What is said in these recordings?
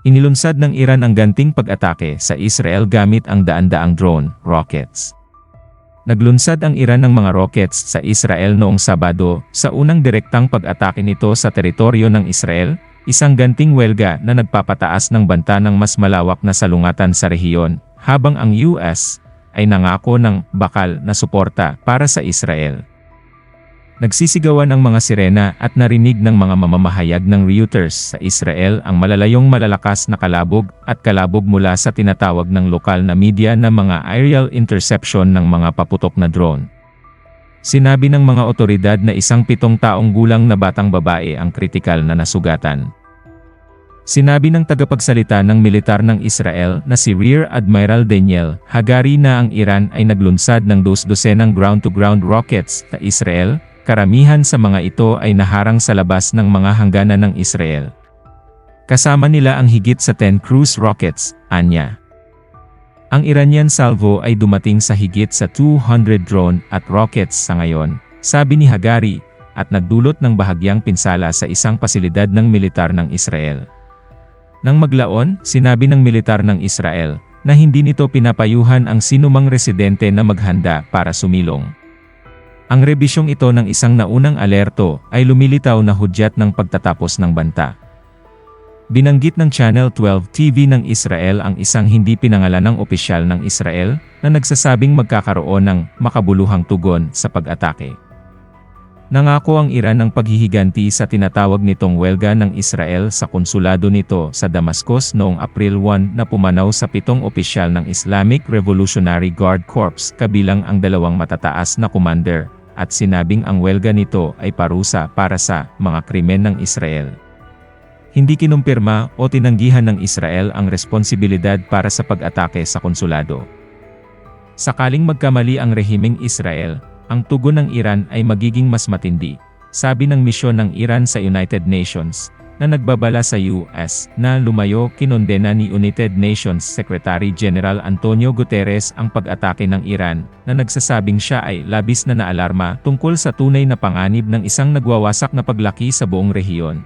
Inilunsad ng Iran ang ganting pag-atake sa Israel gamit ang daan-daang drone, rockets. Naglunsad ang Iran ng mga rockets sa Israel noong Sabado sa unang direktang pag-atake nito sa teritoryo ng Israel, isang ganting welga na nagpapataas ng banta ng mas malawak na salungatan sa rehiyon, habang ang US ay nangako ng bakal na suporta para sa Israel. Nagsisigawan ang mga sirena at narinig ng mga mamamahayag ng Reuters sa Israel ang malalayong malalakas na kalabog at kalabog mula sa tinatawag ng lokal na media na mga aerial interception ng mga paputok na drone. Sinabi ng mga otoridad na isang pitong taong gulang na batang babae ang kritikal na nasugatan. Sinabi ng tagapagsalita ng militar ng Israel na si Rear Admiral Daniel Hagari na ang Iran ay naglunsad ng dos-dosenang ground-to-ground rockets sa Israel, karamihan sa mga ito ay naharang sa labas ng mga hangganan ng Israel. Kasama nila ang higit sa 10 cruise rockets, anya. Ang Iranian salvo ay dumating sa higit sa 200 drone at rockets sa ngayon, sabi ni Hagari, at nagdulot ng bahagyang pinsala sa isang pasilidad ng militar ng Israel. Nang maglaon, sinabi ng militar ng Israel, na hindi nito pinapayuhan ang sinumang residente na maghanda para sumilong. Ang rebisyong ito ng isang naunang alerto ay lumilitaw na hudyat ng pagtatapos ng banta. Binanggit ng Channel 12 TV ng Israel ang isang hindi pinangalanang opisyal ng Israel na nagsasabing magkakaroon ng makabuluhang tugon sa pag-atake. Nangako ang Iran ng paghihiganti sa tinatawag nitong welga ng Israel sa konsulado nito sa Damascus noong April 1 na pumanaw sa pitong opisyal ng Islamic Revolutionary Guard Corps kabilang ang dalawang matataas na commander, at sinabing ang welga nito ay parusa para sa mga krimen ng Israel. Hindi kinumpirma o tinanggihan ng Israel ang responsibilidad para sa pag-atake sa konsulado. Sakaling magkamali ang rehimeng Israel, ang tugon ng Iran ay magiging mas matindi, sabi ng misyon ng Iran sa United Nations, na nagbabala sa US na lumayo kinondena ni United Nations Secretary General Antonio Guterres ang pag-atake ng Iran, na nagsasabing siya ay labis na naalarma tungkol sa tunay na panganib ng isang nagwawasak na paglaki sa buong rehiyon.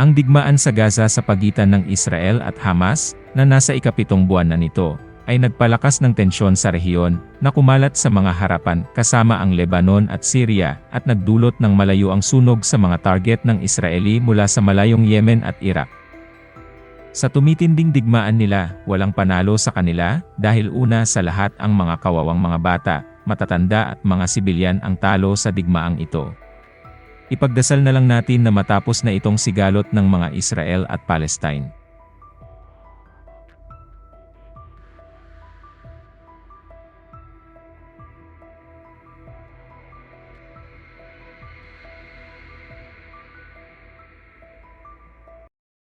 Ang digmaan sa Gaza sa pagitan ng Israel at Hamas, na nasa ikapitong buwan na nito, ay nagpalakas ng tensyon sa rehiyon, na kumalat sa mga harapan kasama ang Lebanon at Syria, at nagdulot ng malayo ang sunog sa mga target ng Israeli mula sa malayong Yemen at Iraq. Sa tumitinding digmaan nila, walang panalo sa kanila, dahil una sa lahat ang mga kawawang mga bata, matatanda at mga sibilyan ang talo sa digmaang ito. Ipagdasal na lang natin na matapos na itong sigalot ng mga Israel at Palestine.